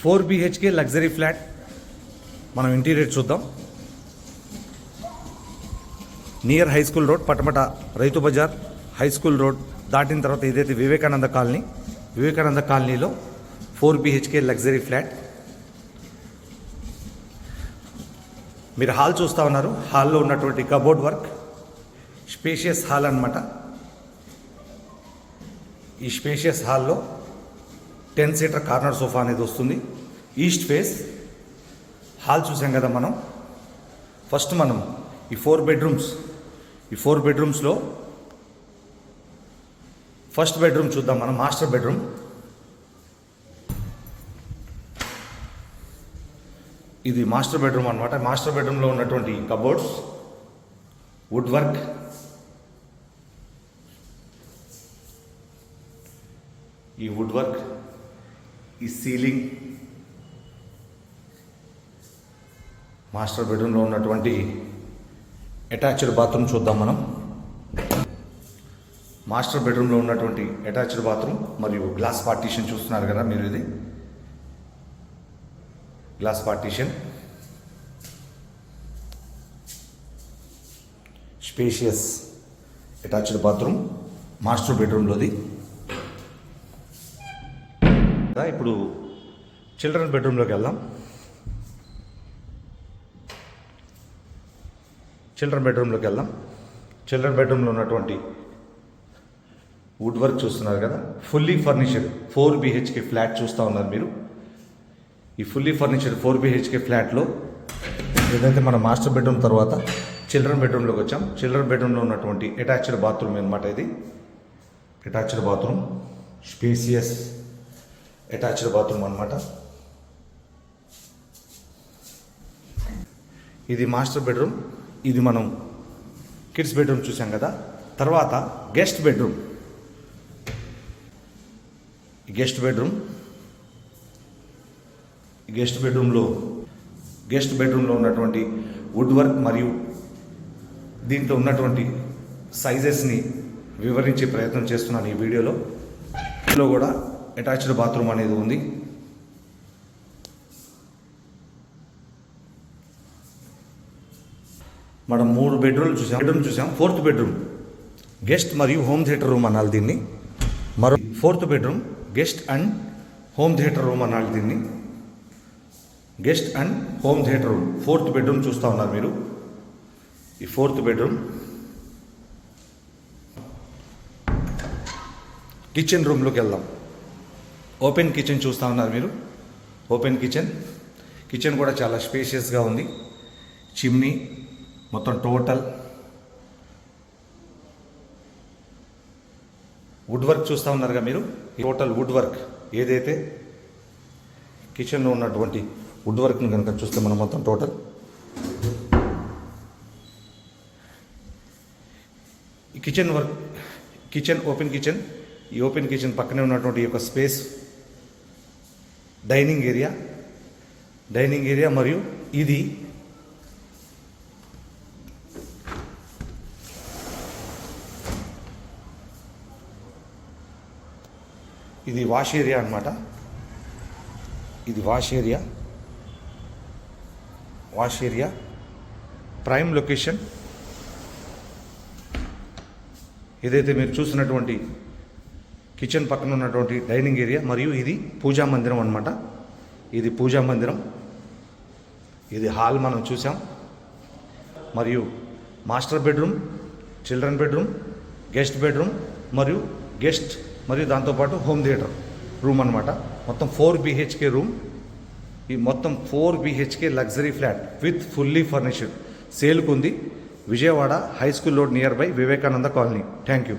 Four BHK luxury flat. మనం interior చూద్దాం. Near high school road Patamata రైతు బజార్. హై స్కూల్ రోడ్ దాటిన తర్వాత ఏదైతే వివేకానంద కాలనీ. వివేకానంద కాలనీలో ఫోర్ బిహెచ్కే లగ్జరీ ఫ్లాట్. మీరు హాల్ చూస్తూ ఉన్నారు. హాల్లో ఉన్నటువంటి కబోర్డ్ వర్క్. స్పేషియస్ హాల్ అన్నమాట. ఈ స్పేషియస్ హాల్లో టెన్ సీటర్ కార్నర్ సోఫా అనేది వస్తుంది. ఈస్ట్ ఫేస్ హాల్ చూసాం కదా మనం. ఫస్ట్ మనం ఈ ఫోర్ బెడ్రూమ్స్ ఈ ఫోర్ బెడ్రూమ్స్లో ఫస్ట్ బెడ్రూమ్ చూద్దాం మనం మాస్టర్ బెడ్రూమ్ ఇది మాస్టర్ బెడ్రూమ్ అనమాట మాస్టర్ బెడ్రూమ్లో ఉన్నటువంటి కబోర్డ్స్ వుడ్ వర్క్ ఈ వుడ్ వర్క్ ఈ సీలింగ్ మాస్టర్ బెడ్రూమ్లో ఉన్నటువంటి అటాచ్డ్ బాత్రూమ్ చూద్దాం మనం. మాస్టర్ బెడ్రూమ్లో ఉన్నటువంటి అటాచ్డ్ బాత్రూమ్ మరియు గ్లాస్ పార్టీషన్ చూస్తున్నారు కదా మీరు ఇది. Glass partition. Spacious attached bathroom master బెడ్రూమ్లోది. ఇప్పుడు చిల్డ్రన్ బెడ్రూమ్లోకి వెళ్దాం. చిల్డ్రన్ బెడ్రూమ్లోకి వెళ్దాం. చిల్డ్రన్ బెడ్రూమ్లో ఉన్నటువంటి వుడ్ వర్క్ చూస్తున్నారు కదా? Fully furnished four BHK flat చూస్తూ ఉన్నారు మీరు. ఈ ఫుల్లీ ఫర్నిచర్డ్ ఫోర్ బిహెచ్కే ఫ్లాట్లో ఏదైతే మన మాస్టర్ బెడ్రూమ్ తర్వాత చిల్డ్రన్ బెడ్రూమ్లోకి వచ్చాం చిల్డ్రన్ బెడ్రూమ్లో ఉన్నటువంటి అటాచ్డ్ బాత్రూమ్ అనమాట ఇది. Attached bathroom spacious attached bathroom అనమాట ఇది మాస్టర్ బెడ్రూమ్ ఇది మనం కిడ్స్ బెడ్రూమ్ చూసాం కదా. తర్వాత guest bedroom. Guest bedroom guest బెడ్రూమ్లో గెస్ట్ బెడ్రూమ్లో ఉన్నటువంటి వుడ్ వర్క్ మరియు దీంట్లో ఉన్నటువంటి సైజెస్ని వివరించే ప్రయత్నం చేస్తున్నాను ఈ వీడియోలో. ఇందులో కూడా అటాచ్డ్ బాత్రూమ్ అనేది ఉంది. మనం మూడు బెడ్రూమ్లు చూసాం. బెడ్రూమ్ చూసాం. ఫోర్త్ బెడ్రూమ్ గెస్ట్ మరియు హోమ్ థియేటర్ రూమ్ అనాలి దీన్ని. మరో fourth bedroom guest and home theatre room అనాలి దీన్ని. Guest and home theatre room fourth bedroom చూస్తూ ఉన్నారు మీరు. ఈ ఫోర్త్ బెడ్రూమ్ కిచెన్ రూమ్లోకి వెళ్దాం. ఓపెన్ కిచెన్ చూస్తూ ఉన్నారు మీరు. Open kitchen. కిచెన్ కూడా చాలా స్పేషియస్గా ఉంది. చిమ్నీ మొత్తం టోటల్. వుడ్ వర్క్ చూస్తూ ఉన్నారుగా మీరు? ఈ టోటల్ వుడ్ వర్క్ ఏదైతే కిచెన్లో ఉన్నటువంటి వుడ్ వర్క్ని కనుక చూస్తే మనం మొత్తం టోటల్. ఈ kitchen work kitchen open kitchen. ఈ ఓపెన్ కిచెన్ పక్కనే ఉన్నటువంటి ఈ యొక్క space dining area dining area మరియు ఇది ఇది వాష్ ఏరియా అనమాట ఇది wash area wash area prime location. ఏదైతే మీరు చూసినటువంటి కిచెన్ పక్కన ఉన్నటువంటి డైనింగ్ ఏరియా మరియు ఇది పూజా మందిరం అనమాట ఇది పూజా మందిరం. ఇది హాల్ మనం చూసాం. మరియు master bedroom children bedroom guest bedroom మరియు గెస్ట్ మరియు దాంతోపాటు హోమ్ థియేటర్ రూమ్ అనమాట మొత్తం ఫోర్ బిహెచ్కే రూమ్. ఈ మొత్తం four BHK luxury flat with fully furnished. సేల్కు ఉంది. Vijayawada high school road near by Vivekananda colony. Thank you.